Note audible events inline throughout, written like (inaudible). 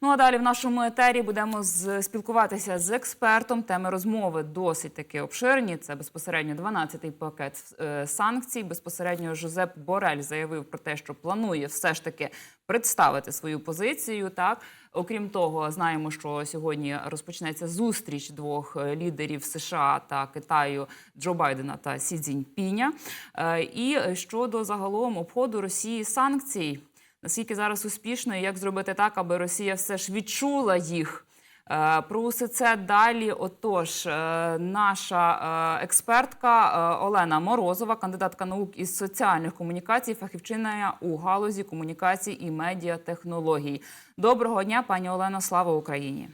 Ну а далі в нашому етері будемо спілкуватися з експертом. Теми розмови досить таки обширні. Це безпосередньо 12-й пакет е, санкцій. Безпосередньо Жозеп Борель заявив про те, що планує все ж таки представити свою позицію. Так, окрім того, знаємо, що сьогодні розпочнеться зустріч двох е, лідерів США та Китаю Джо Байдена та Сі Цзіньпіня. Е, І щодо загалом обходу Росії санкцій. Наскільки зараз успішно і як зробити так, аби Росія все ж відчула їх? Е, Про усе це далі. Отож, е, наша е, експертка Олена Морозова, кандидатка наук із соціальних комунікацій, фахівчиня у галузі комунікацій і медіатехнологій. Доброго дня, пані Олено. Слава Україні!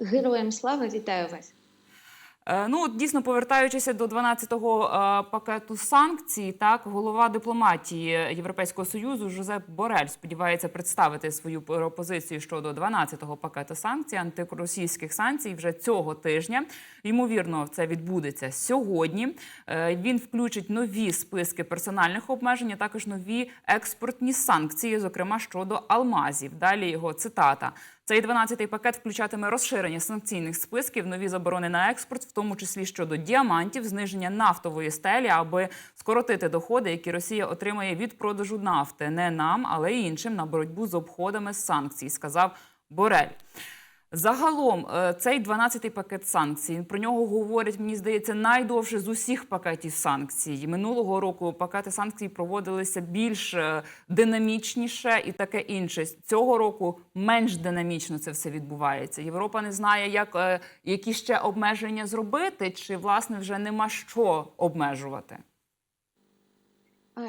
Героям слава вітаю вас. Е, Ну, от дійсно, повертаючися до 12-го е, пакету санкцій, так голова дипломатії Європейського союзу Жозеп Борель сподівається представити свою пропозицію щодо 12-го пакету санкцій, антиросійських санкцій вже цього тижня. Ймовірно, це відбудеться сьогодні. Е, Він включить нові списки персональних обмежень, а також нові експортні санкції, зокрема щодо алмазів. Далі його цитата. Цей 12-й пакет включатиме розширення санкційних списків, нові заборони на експорт, в тому числі щодо діамантів, зниження нафтової стелі, аби скоротити доходи, які Росія отримає від продажу нафти, не нам, але й іншим на боротьбу з обходами санкцій, сказав Борель. Загалом, е, цей 12-й пакет санкцій про нього говорять, мені здається, найдовше з усіх пакетів санкцій. Минулого року пакети санкцій проводилися більш е, динамічніше і таке інше. Цього року менш динамічно це все відбувається. Європа не знає, як е, які ще обмеження зробити, чи власне вже нема що обмежувати.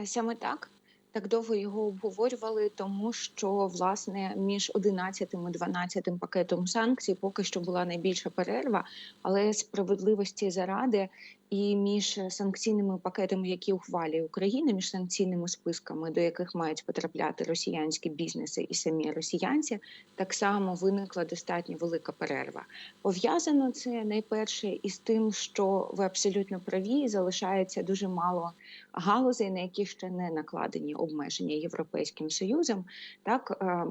Саме так. Так довго його обговорювали, тому що власне між 11 і 12 пакетом санкцій поки що була найбільша перерва, але справедливості заради і між санкційними пакетами, які ухвалює Україна, між санкційними списками, до яких мають потрапляти росіянські бізнеси і самі росіянці, так само виникла достатньо велика перерва. Пов'язано це найперше із тим, що ви абсолютно праві, залишається дуже мало галузей, на які ще не накладені обмеження Європейським Союзом. Так е,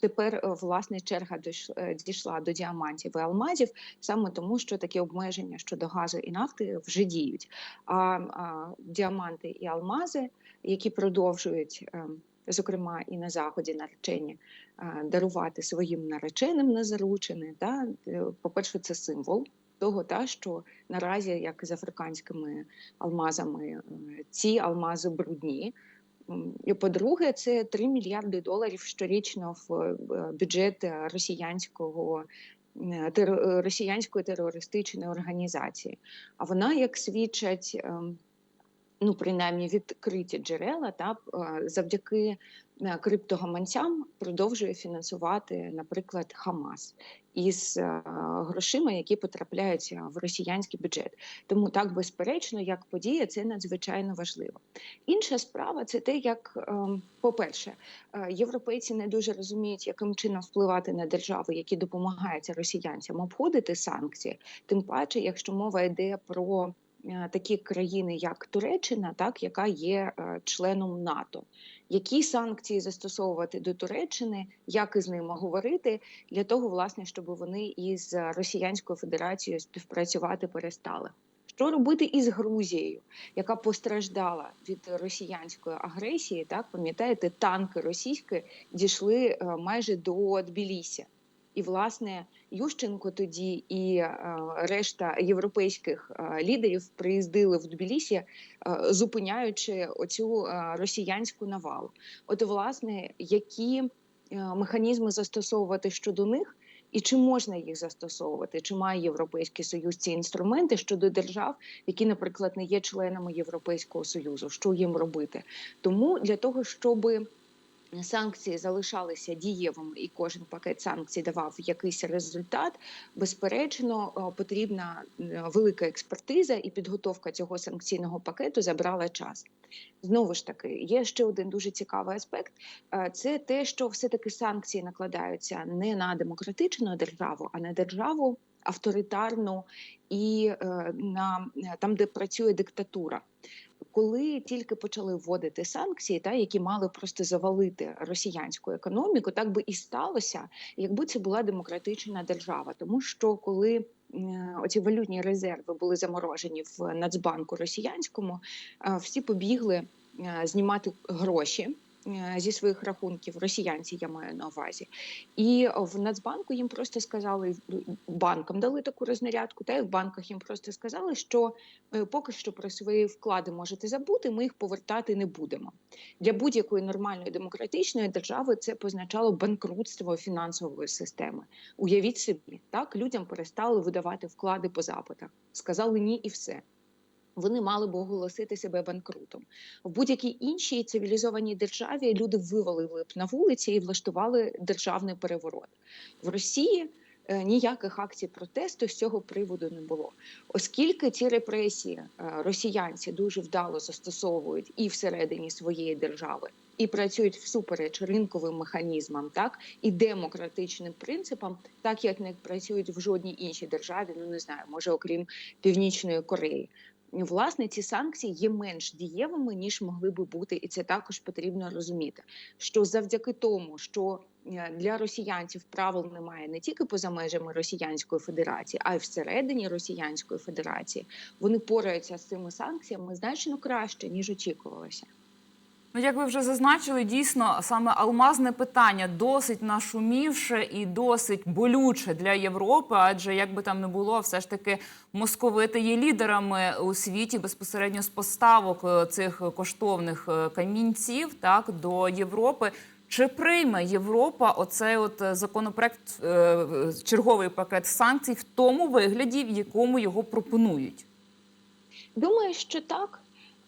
тепер е, власне черга е, дійшла до діамантів і алмазів, саме тому, що такі обмеження щодо газу і нафти вже діють. А, діаманти і алмази, які продовжують. е, Зокрема, і на заході наречені дарувати своїм нареченим на заручини. Та Е, по-перше, це символ того, та що наразі, як з африканськими алмазами, ці алмази брудні. І по-друге, це 3 мільярди доларів щорічно в е, бюджет росіянського росіянської терористичної організації. А вона, як свідчать, ем, ну принаймні відкриті джерела, та е, завдяки криптогаманцям продовжує фінансувати, наприклад, Хамас із е, грошима, які потрапляють е, в росіянський бюджет. Тому так безперечно, як подія, це надзвичайно важливо. Інша справа це те, як, по-перше, е, європейці не дуже розуміють, яким чином впливати на держави, які допомагають росіянцям обходити санкції, тим паче, якщо мова йде про е, такі країни, як Туреччина, так яка є е, членом НАТО. Які санкції застосовувати до Туреччини, як із ними говорити для того, власне, щоб вони із Росіянською Федерацією співпрацювати перестали? Що робити із Грузією, яка постраждала від росіянської агресії? Так пам'ятаєте, танки російські дійшли е, майже до Тбілісі. І власне Ющенко тоді і е, решта європейських е, лідерів приїздили в Тбілісі, е, зупиняючи оцю росіянську навалу. От, власне, які механізми застосовувати щодо них, і чи можна їх застосовувати? Чи має Європейський Союз ці інструменти щодо держав, які, наприклад, не є членами Європейського Союзу? Що їм робити? Тому для того, щоби санкції залишалися дієвими, і кожен пакет санкцій давав якийсь результат. Безперечно, е, потрібна е, велика експертиза і підготовка цього санкційного пакету забрала час. Знову ж таки, є ще один дуже цікавий аспект: Е, це те, що все-таки санкції накладаються не на демократичну державу, а на державу авторитарну і е, на там, де працює диктатура. Коли тільки почали вводити санкції, та які мали просто завалити росіянську економіку, так би і сталося, якби це була демократична держава, тому що коли е, оці валютні резерви були заморожені в Нацбанку росіянському, е, всі побігли е, знімати гроші. Е, Зі своїх рахунків росіянці я маю на увазі, і в Нацбанку їм просто сказали банкам дали таку рознарядку, та й в банках їм просто сказали, що е, поки що про свої вклади можете забути, ми їх повертати не будемо. Для будь-якої нормальної демократичної держави це позначало банкрутство фінансової системи. Уявіть собі, так людям перестали видавати вклади по запитах, сказали ні і все. Вони мали б оголосити себе банкрутом в будь-якій іншій цивілізованій державі. Люди вивалили б на вулиці і влаштували державний переворот в Росії. е, Ніяких акцій протесту з цього приводу не було, оскільки ці репресії е, росіянці дуже вдало застосовують і всередині своєї держави, і працюють всупереч ринковим механізмам, так і демократичним принципам, так як не працюють в жодній іншій державі. Ну не знаю, може окрім Північної Кореї. Власне, ці санкції є менш дієвими ніж могли би бути, і це також потрібно розуміти. Що завдяки тому, що е, для росіянців правил немає не тільки поза межами Росіянської Федерації, а й всередині Росіянської Федерації, вони пораються з цими санкціями значно краще ніж очікувалося. Ну, як ви вже зазначили, дійсно саме алмазне питання досить нашумівше і досить болюче для Європи, адже як би там не було, все ж таки московити є лідерами у світі безпосередньо з поставок е, цих коштовних е, камінців так до Європи. Чи прийме Європа оцей от е, законопроект, черговий пакет санкцій в тому вигляді, в якому його пропонують? Думаю, що так.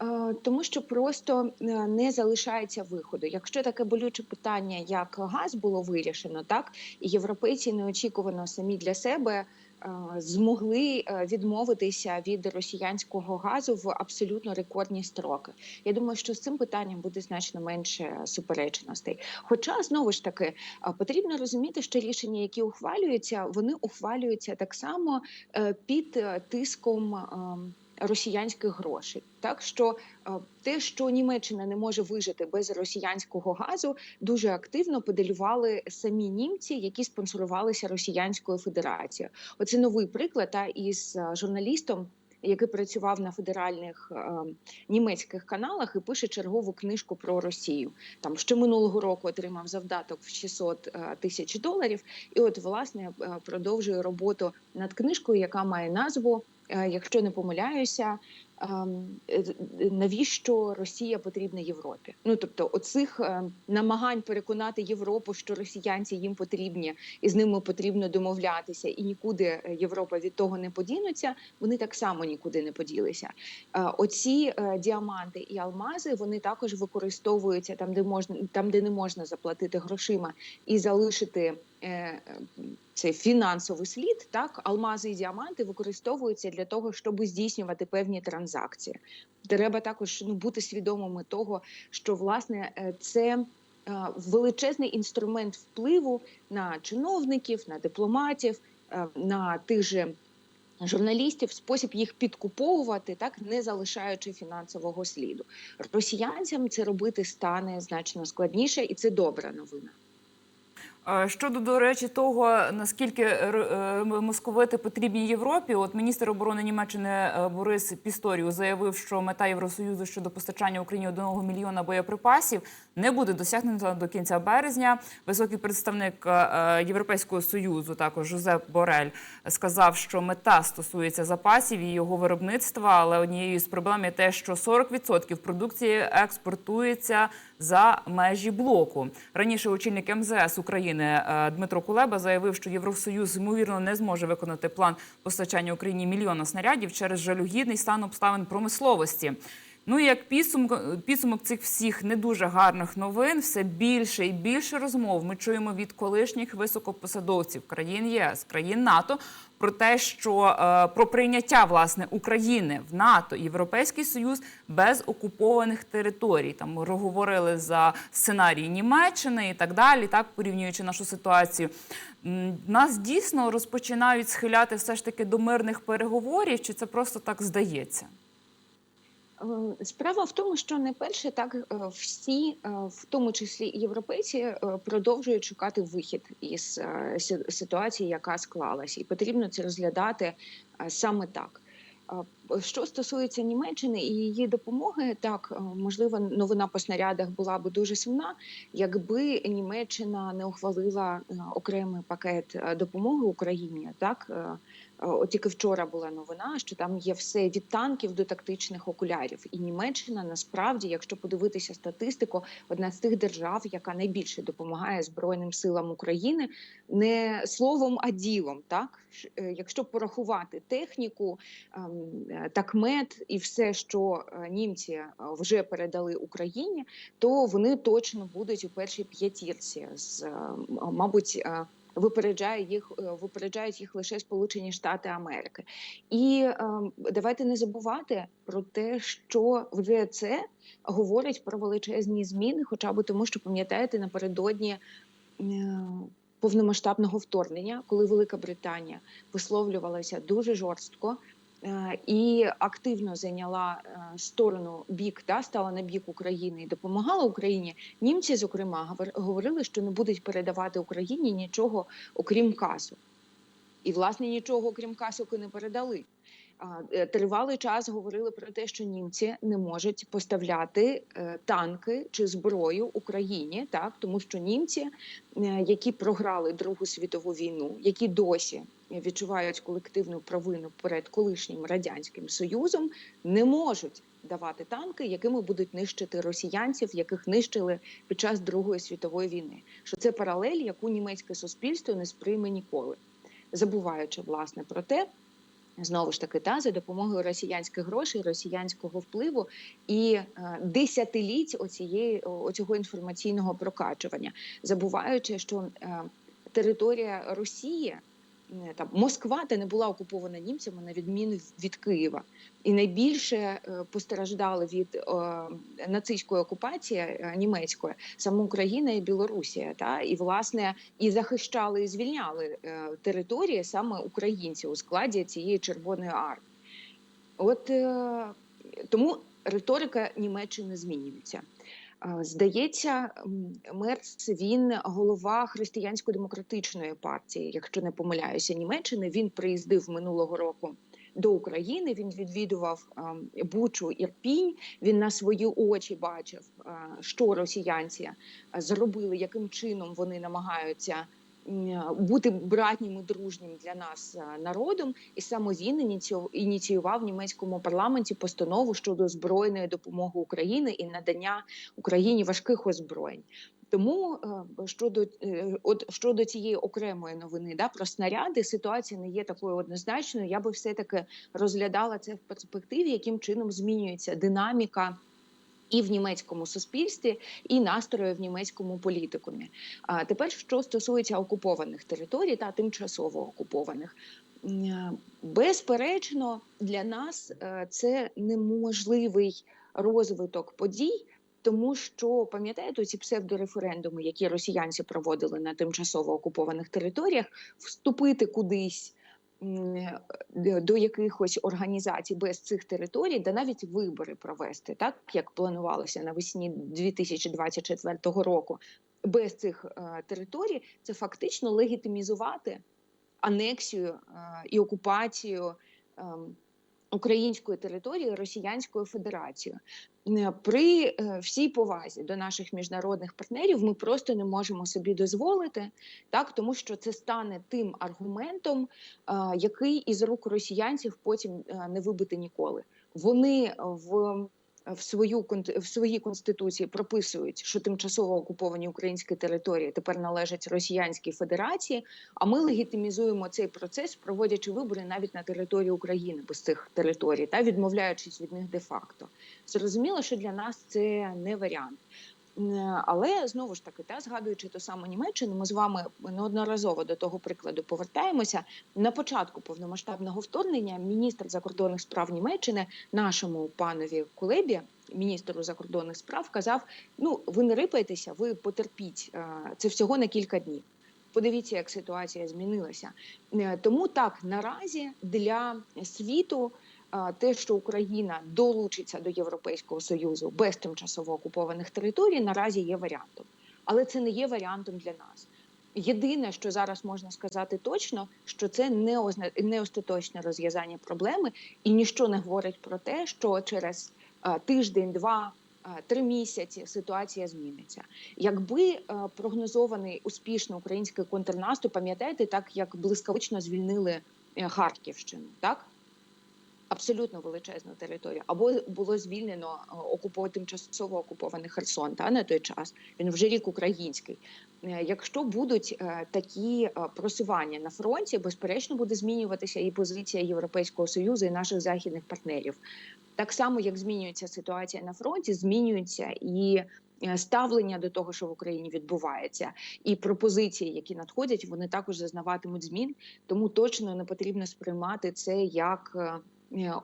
Е, Тому що просто е, не залишається виходу. Якщо таке болюче питання, як газ було вирішено, так і європейці неочікувано самі для себе е, змогли відмовитися від росіянського газу в абсолютно рекордні строки. Я думаю, що з цим питанням буде значно менше суперечностей. Хоча знову ж таки потрібно розуміти, що рішення, які ухвалюються, вони ухвалюються так само під тиском. Росіянських грошей, так що е, те, що Німеччина не може вижити без росіянського газу, дуже активно педалювали самі німці, які спонсорувалися Росіянською Федерацією. Оце новий приклад та із е, журналістом, який працював на федеральних е, німецьких каналах і пише чергову книжку про Росію. Там ще минулого року отримав завдаток в 600 е, тисяч доларів, і от власне е, продовжує роботу над книжкою, яка має назву. Е, Якщо не помиляюся, ем, е, навіщо Росія потрібна Європі? Ну тобто, оцих е, намагань переконати Європу, що росіянці їм потрібні, і з ними потрібно домовлятися, і нікуди е, Європа від того не подінуться. Вони так само нікуди не поділися. Е, Оці е, діаманти і алмази вони також використовуються там, де можна, там, де не можна заплатити грошима і залишити. Е, цей фінансовий слід, так алмази і діаманти використовуються для того, щоб здійснювати певні транзакції. Треба також ну, бути свідомими того, що власне е, це е, величезний інструмент впливу на чиновників, на дипломатів, на тих же. Журналістів спосіб їх підкуповувати, так не залишаючи фінансового сліду. Росіянцям це робити стане значно складніше, і це добра новина. Е, Щодо до речі, того наскільки р- е, московити потрібні Європі, от міністр оборони Німеччини е, Борис Пісторіус заявив, що мета Євросоюзу щодо постачання Україні 1 мільйона боєприпасів не буде досягнута до кінця березня. Високий представник е, Європейського союзу, також Жозеп Борель, сказав, що мета стосується запасів і його виробництва, але однією з проблем є те, що 40% продукції експортується за межі блоку. Раніше очільник МЗС України е, Дмитро Кулеба заявив, що Євросоюз ймовірно не зможе виконати план постачання Україні мільйона снарядів через жалюгідний стан обставин промисловості. Ну і як підсумок, підсумок цих всіх не дуже гарних новин, все більше і більше розмов ми чуємо від колишніх високопосадовців країн ЄС, країн НАТО про те, що е, про прийняття власне України в НАТО Європейський Союз без окупованих територій. Там ми говорили за сценарій Німеччини і так далі, так порівнюючи нашу ситуацію. Нас дійсно розпочинають схиляти все ж таки до мирних переговорів, чи це просто так здається? Е, Справа в тому, що не перше так е, всі, е, в тому числі європейці, продовжують шукати вихід із ситуації, яка склалась, і потрібно це розглядати саме так. Що стосується Німеччини і її допомоги, так можливо, новина по снарядах була би дуже сумна, якби Німеччина не ухвалила окремий пакет допомоги Україні. Так от тільки вчора була новина, що там є все від танків до тактичних окулярів. І Німеччина насправді, якщо подивитися статистику, одна з тих держав, яка найбільше допомагає Збройним силам України, не словом, а ділом. Так е, якщо порахувати техніку, ем, е, такмет і все, що е, німці е, вже передали Україні, то вони точно будуть у першій п'ятірці з е, мабуть. Випереджає їх, е, випереджають їх лише Сполучені Штати Америки, і е, давайте не забувати про те, що вже це говорить про величезні зміни, хоча б тому, що пам'ятаєте, напередодні е, повномасштабного вторгнення, коли Велика Британія висловлювалася дуже жорстко. Е, І активно зайняла е, сторону бік, та стала на бік України і допомагала Україні. Німці, зокрема, говор- говорили, що не будуть передавати Україні нічого окрім касу. І, власне, нічого окрім касок і не передали. Е, Тривалий час говорили про те, що німці не можуть поставляти е, танки чи зброю Україні, так тому що німці, е, які програли Другу світову війну, які досі відчувають колективну провину перед колишнім радянським союзом, не можуть давати танки, якими будуть нищити росіянців, яких нищили під час Другої світової війни. Що це паралель, яку німецьке суспільство не сприйме ніколи забуваючи власне про те, знову ж таки, та за допомогою росіянських грошей, росіянського впливу і е, десятиліть оцієї оцього інформаційного прокачування, забуваючи, що е, територія Росії. Е, Там Москва та не була окупована німцями на відміну від Києва, і найбільше е, постраждали від е, нацистської окупації німецької саме Україна і Білорусія. Та і власне і захищали і звільняли території саме українці у складі цієї червоної армії. От тому риторика Німеччини змінюється. Здається, Мерц він голова християнсько-демократичної партії, якщо не помиляюся, Німеччини. Він приїздив минулого року до України. Він відвідував ем, Бучу Ірпінь. Він на свої очі бачив, е, що росіянці е, зробили, яким чином вони намагаються бути братнім і дружнім для нас народом, і саме він ініціював, в німецькому парламенті постанову щодо збройної допомоги України і надання Україні важких озброєнь. Тому е, щодо е, от щодо цієї окремої новини, да про снаряди, ситуація не є такою однозначною. Я би все таки розглядала це в перспективі, яким чином змінюється динаміка. І в німецькому суспільстві, і настрої в німецькому політикумі. А тепер, що стосується окупованих територій та тимчасово окупованих, е, безперечно, для нас е, це неможливий розвиток подій, тому що пам'ятаєте ці псевдореферендуми, які росіянці проводили на тимчасово окупованих територіях, вступити кудись. Е, До якихось організацій без цих територій, де навіть вибори провести, так як планувалося навесні 2024 року, без цих е, територій, це фактично легітимізувати анексію е, і окупацію е, української території Росіянською Федерацією. Е, При е, всій повазі до наших міжнародних партнерів ми просто не можемо собі дозволити, так тому що це стане тим аргументом, е, який із рук росіянців потім не вибити ніколи. Вони в в свою в своїй конституції прописують, що тимчасово окуповані українські території тепер належать Росіянській Федерації. А ми легітимізуємо цей процес, проводячи вибори навіть на території України без цих територій, та відмовляючись від них де-факто. Зрозуміло, що для нас це не варіант. Е, Але знову ж таки, та згадуючи ту саму Німеччину, ми з вами неодноразово до того прикладу повертаємося. На початку повномасштабного вторгнення міністр закордонних справ Німеччини нашому панові Кулебі, міністру закордонних справ, казав: Ну, ви не рипайтеся, ви потерпіть е, це всього на кілька днів. Подивіться, як ситуація змінилася. Е, Тому так наразі для світу те, що Україна долучиться до Європейського союзу без тимчасово окупованих територій, наразі є варіантом, але це не є варіантом для нас. Єдине, що зараз можна сказати точно, що це не озна- не остаточне розв'язання проблеми, і ніщо не говорить про те, що через а, тиждень, два, а, три місяці ситуація зміниться. Якби а, прогнозований успішно український контрнаступ, пам'ятаєте, так як блискавично звільнили е, Харківщину, так? Абсолютно величезну територію, або було звільнено е, окупо тимчасово окупований Херсон та на той час. Він вже рік український. Е, Якщо будуть е, такі просування на фронті, безперечно буде змінюватися і позиція Європейського союзу і наших західних партнерів. Так само, як змінюється ситуація на фронті, змінюється і ставлення до того, що в Україні відбувається, і пропозиції, які надходять, вони також зазнаватимуть змін. Тому точно не потрібно сприймати це як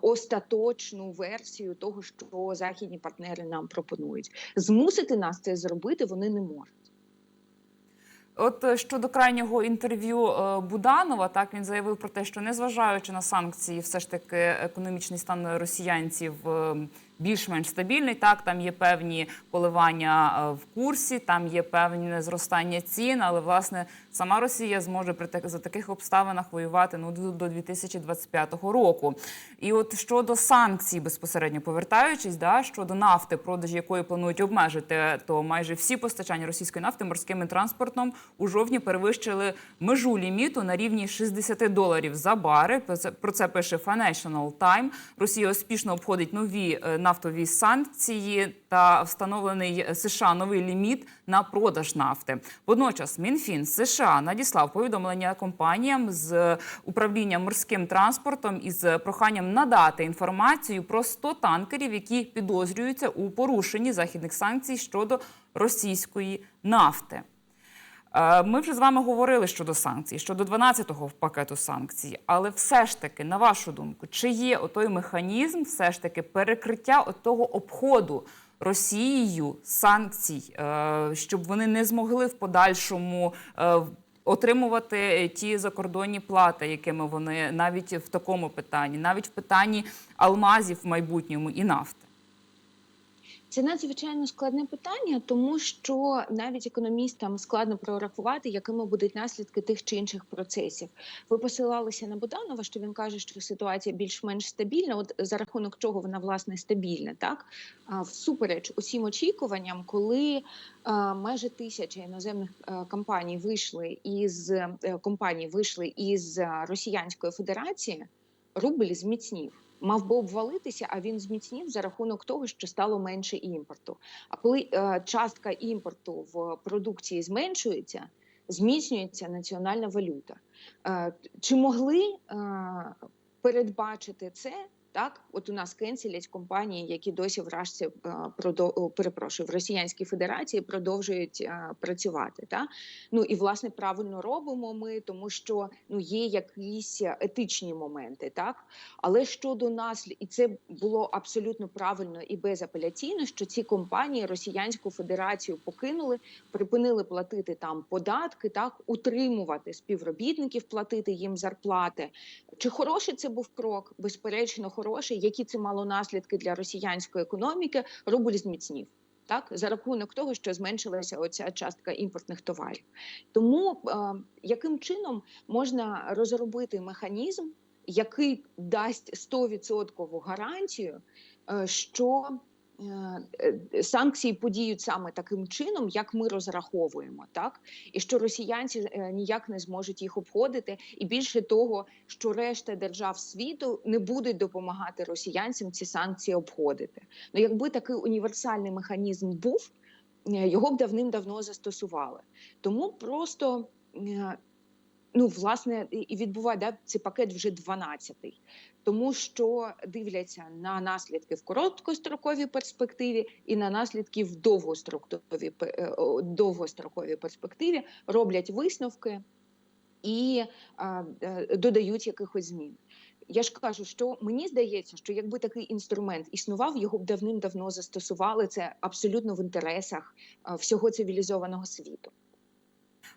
остаточну версію того, що західні партнери нам пропонують. Змусити нас це зробити вони не можуть. От е, щодо крайнього інтерв'ю е, Буданова, так він заявив про те, що незважаючи на санкції, все ж таки економічний стан росіянців е, більш-менш стабільний. Так, там є певні коливання е, в курсі, там є певне зростання цін, але власне сама Росія зможе при за таких обставинах воювати ну до до 2025 року. І от щодо санкцій, безпосередньо повертаючись, да щодо нафти, продажі якої планують обмежити, то майже всі постачання російської нафти морським транспортом у жовтні перевищили межу ліміту на рівні 60 доларів за бари. Про це про це пише Financial Time. Росія успішно обходить нові е, нафтові санкції та встановлений США новий ліміт на продаж нафти. Водночас Мінфін США надіслав повідомлення компаніям з управління морським транспортом із проханням надати інформацію про 100 танкерів, які підозрюються у порушенні західних санкцій щодо російської нафти. Е, Ми вже з вами говорили щодо санкцій, щодо 12-го пакету санкцій, але все ж таки, на вашу думку, чи є отой механізм, все ж таки перекриття того обходу Росією санкцій, е, щоб вони не змогли в подальшому е, отримувати ті закордонні плати, якими вони навіть в такому питанні, навіть в питанні алмазів в майбутньому і нафти? Це надзвичайно складне питання, тому що навіть економістам складно прорахувати, якими будуть наслідки тих чи інших процесів. Ви посилалися на Буданова, що він каже, що ситуація більш-менш стабільна. От за рахунок чого вона власне стабільна, так всупереч усім очікуванням, коли майже тисяча іноземних а, компаній вийшли із е, компаній вийшли із Росіянської Федерації, рубль зміцнів мав би обвалитися, а він зміцнів за рахунок того, що стало менше імпорту. А коли е, частка імпорту в продукції зменшується, зміцнюється національна валюта. Е, чи могли е, передбачити це? Так, от у нас кенселять компанії, які досі в Рашці е, перепрошую в Росіянській Федерації продовжують е, працювати. Та? Ну і власне правильно робимо ми, тому що ну є якісь етичні моменти, так але щодо нас, і це було абсолютно правильно і безапеляційно, що ці компанії Росіянську Федерацію покинули, припинили платити там податки, так утримувати співробітників, платити їм зарплати. Чи хороший це був крок? Безперечно, хороший. Які це мало наслідки для росіянської економіки? Рубль зміцнів. Так, за рахунок того, що зменшилася оця частка імпортних товарів, тому е, яким чином можна розробити механізм, який дасть 100% гарантію, е, що санкції подіють саме таким чином, як ми розраховуємо, так і що росіянці е, ніяк не зможуть їх обходити, і більше того, що решта держав світу не будуть допомагати росіянцям ці санкції обходити. Ну, якби такий універсальний механізм був, е, його б давним-давно застосували. Тому просто е, ну власне і відбуває да, цей пакет вже 12-й. Тому що дивляться на наслідки в короткостроковій перспективі і на наслідки в довгостроковій е, довгостроковій перспективі, роблять висновки і е, додають якихось змін. Я ж кажу, що мені здається, що якби такий інструмент існував, його б давним-давно застосували. Це абсолютно в інтересах всього цивілізованого світу.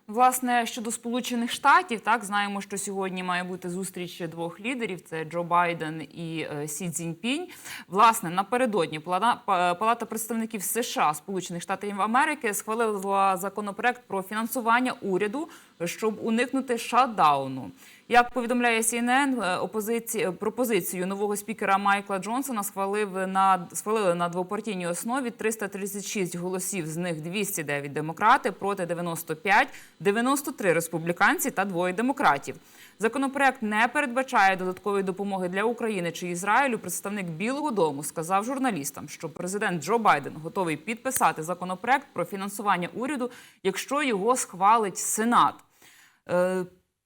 Власне, щодо Сполучених Штатів, так знаємо, що сьогодні має бути зустріч двох лідерів: це Джо Байден і е, Сі Цзіньпінь. Власне, напередодні Палата, Па- Палата представників США Сполучених Штатів Америки схвалила законопроект про фінансування уряду, щоб уникнути шатдауну. Як повідомляє CNN, е, опозиції пропозицію нового спікера Майкла Джонсона схвалив на схвалили на двопартійній основі 336 голосів, з них 209 демократи проти 95, 93 республіканці та двоє демократів. Законопроект не передбачає додаткової допомоги для України чи Ізраїлю. Представник Білого Дому сказав журналістам, що президент Джо Байден готовий підписати законопроект про фінансування уряду, якщо його схвалить Сенат.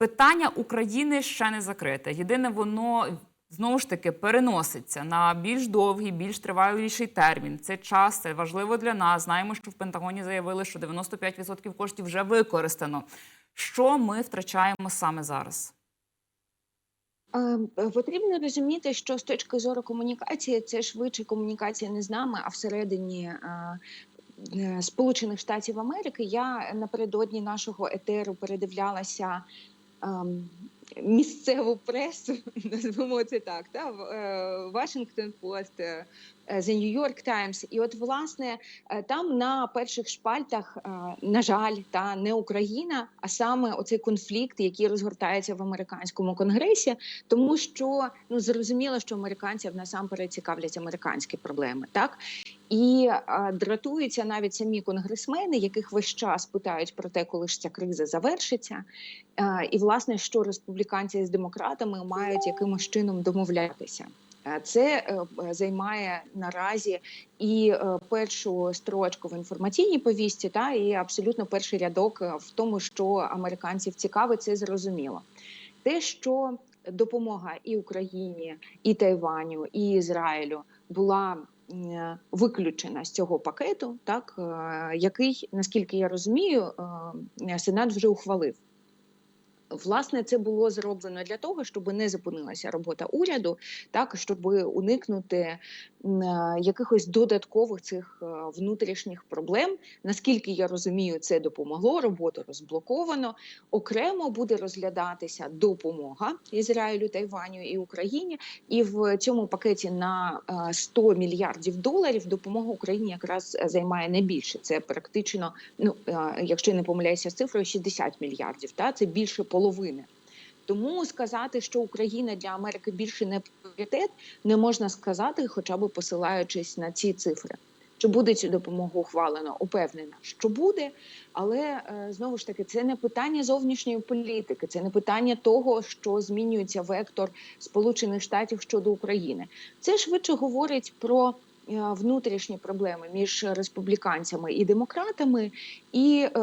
Е, Питання України ще не закрите. Єдине, воно знову ж таки переноситься на більш довгий, більш триваліший термін. Це час, це важливо для нас. Знаємо, що в Пентагоні заявили, що 95% коштів вже використано. Що ми втрачаємо саме зараз? Е, Потрібно розуміти, що з точки зору комунікації це швидше комунікація не з нами, а всередині е, е, Сполучених Штатів Америки. Я напередодні нашого етеру передивлялася місцеву пресу, (laughs) назвемо це так, та Вашингтон Пост, е, The New York Times. І от, власне, е, там на перших шпальтах, е, на жаль, та не Україна, а саме оцей конфлікт, який розгортається в американському конгресі, тому що ну зрозуміло, що американців насамперед цікавлять американські проблеми, так і дратуються навіть самі конгресмени, яких весь час питають про те, коли ж ця криза завершиться, і власне, що республіканці з демократами мають якимось чином домовлятися. Це е, е, займає наразі і е, першу строчку в інформаційній повісті, та і абсолютно перший рядок в тому, що американців цікавить, це зрозуміло. Те, що допомога і Україні, і Тайваню, і Ізраїлю була виключена з цього пакету, так е, який, наскільки я розумію, е, Сенат вже ухвалив. Власне, це було зроблено для того, щоб не зупинилася робота уряду, так щоб уникнути е, якихось додаткових цих е, внутрішніх проблем. Наскільки я розумію, це допомогло. Роботу розблоковано. Окремо буде розглядатися допомога Ізраїлю, Тайваню і Україні. І в цьому пакеті на е, 100 мільярдів доларів допомога Україні якраз займає найбільше. Це практично, ну е, якщо не помиляюся з цифрою, 60 мільярдів. Та це більше половини. Тому сказати, що Україна для Америки більше не пріоритет, не можна сказати, хоча б посилаючись на ці цифри. Чи буде цю допомогу ухвалено? Упевнена, що буде, але е, знову ж таки це не питання зовнішньої політики, це не питання того, що змінюється вектор Сполучених Штатів щодо України. Це швидше говорить про е, внутрішні проблеми між республіканцями і демократами, і е,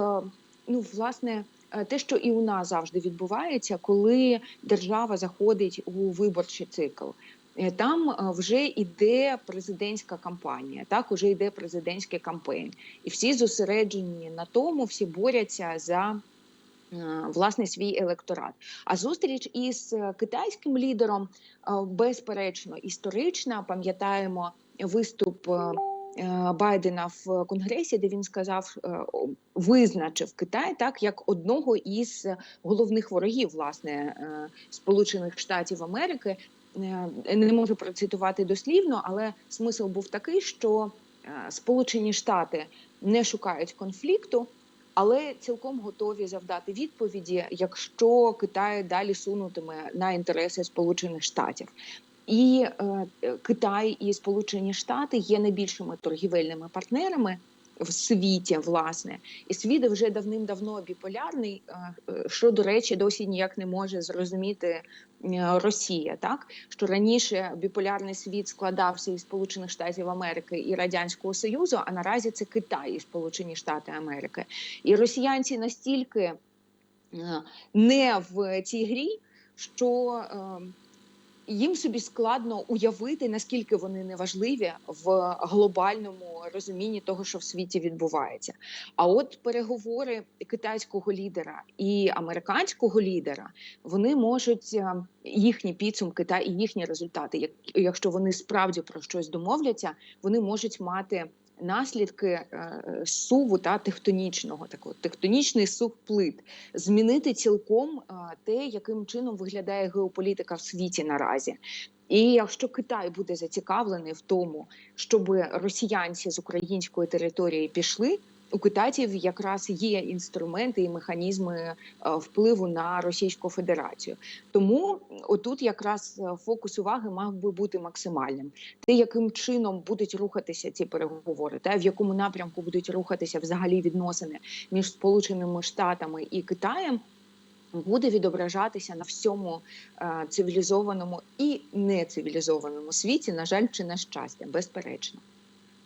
ну власне. Е, Те, що і у нас завжди відбувається, коли держава заходить у виборчий цикл, Е, там е, вже йде президентська кампанія, так уже йде президентський кампейн, і всі зосереджені на тому, всі борються за власне свій електорат. А зустріч із китайським лідером безперечно історична. Пам'ятаємо виступ. Е, Байдена в конгресі, де він сказав, е, визначив Китай так як одного із головних ворогів власне е, Сполучених Штатів Америки. Не можу процитувати дослівно, але смисл був такий, що Сполучені Штати не шукають конфлікту, але цілком готові завдати відповіді, якщо Китай далі сунутиме на інтереси Сполучених Штатів. І е, Китай і Сполучені Штати є найбільшими торгівельними партнерами в світі, власне, і світ вже давним-давно біполярний, е, що до речі, досі ніяк не може зрозуміти е, Росія. Так що раніше біполярний світ складався із Сполучених Штатів Америки і Радянського Союзу, а наразі це Китай і Сполучені Штати Америки. І росіянці настільки не в цій грі, що їм собі складно уявити, наскільки вони неважливі в глобальному розумінні того, що в світі відбувається. А от переговори китайського лідера і американського лідера вони можуть е, їхні підсумки та і їхні результати, якщо вони справді про щось домовляться, вони можуть мати наслідки е, суву та тектонічного такого тектонічний сув плит, змінити цілком е, те, яким чином виглядає геополітика в світі наразі. І якщо Китай буде зацікавлений в тому, щоб росіянці з української території пішли, у китайців якраз є інструменти і механізми е, впливу на Російську Федерацію. Тому отут якраз е, фокус уваги мав би бути максимальним. Те, яким чином будуть рухатися ці переговори, та в якому напрямку будуть рухатися взагалі відносини між Сполученими Штатами і Китаєм. Буде відображатися на всьому е, цивілізованому і нецивілізованому світі, на жаль, чи на щастя, безперечно.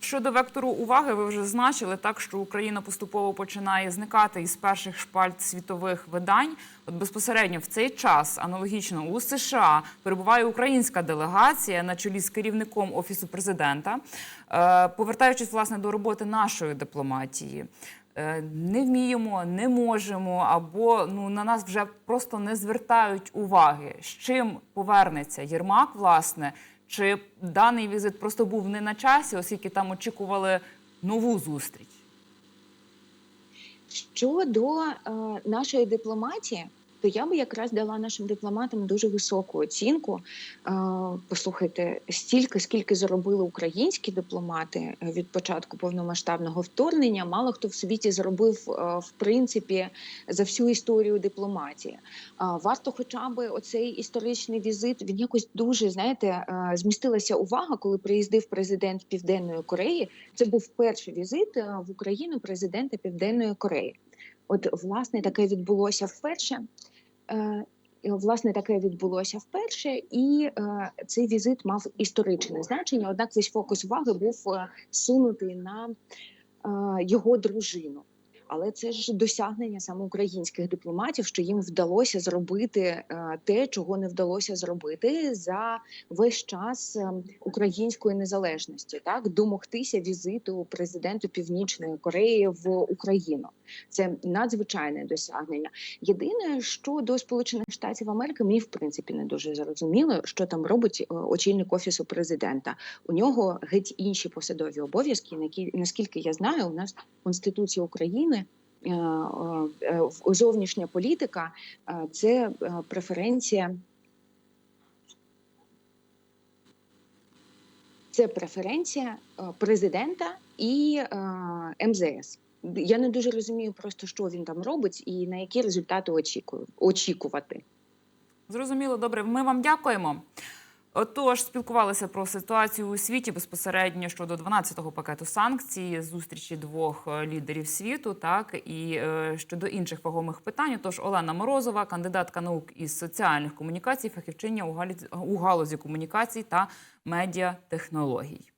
Щодо вектору уваги, ви вже значили так, що Україна поступово починає зникати із перших шпальт світових видань. От безпосередньо в цей час аналогічно у США перебуває українська делегація на чолі з керівником офісу президента, Е, повертаючись власне до роботи нашої дипломатії. е, Не вміємо, не можемо, або ну на нас вже просто не звертають уваги. З чим повернеться Єрмак, власне, чи даний візит просто був не на часі, оскільки там очікували нову зустріч? Щодо е, нашої дипломатії, то я би якраз дала нашим дипломатам дуже високу оцінку. Послухайте, стільки, скільки заробили українські дипломати е, від початку повномасштабного вторгнення, мало хто в світі зробив е, в принципі за всю історію дипломатії. Варто, хоча б оцей історичний візит, він якось дуже знаєте, е, змістилася увага, коли приїздив президент Південної Кореї. Це був перший візит в Україну президента Південної Кореї. От, власне, таке відбулося вперше. Е, Власне, таке відбулося вперше, і е, цей візит мав історичне значення. Однак весь фокус уваги був е, сунутий на е, його дружину. Але це ж досягнення саме українських дипломатів, що їм вдалося зробити е, те, чого не вдалося зробити за весь час е, української незалежності, так домогтися візиту президенту Північної Кореї в Україну. Це надзвичайне досягнення. Єдине, що до Сполучених Штатів Америки, мені в принципі не дуже зрозуміло, що там робить е, очільник офісу президента. У нього геть інші посадові обов'язки. накі- Наскільки я знаю, у нас Конституція України. Е, е, Зовнішня політика е, це преференція. Це преференція президента і МЗС. Я не дуже розумію просто, що він там робить і на які результати очікую, очікувати. Зрозуміло, добре. Ми вам дякуємо. Отож, спілкувалися про ситуацію у світі безпосередньо щодо 12-го пакету санкцій, зустрічі двох е, лідерів світу, так і е, щодо інших вагомих питань. Тож Олена Морозова, кандидатка наук із соціальних комунікацій, фахівчиня у галузі, комунікацій та медіатехнологій.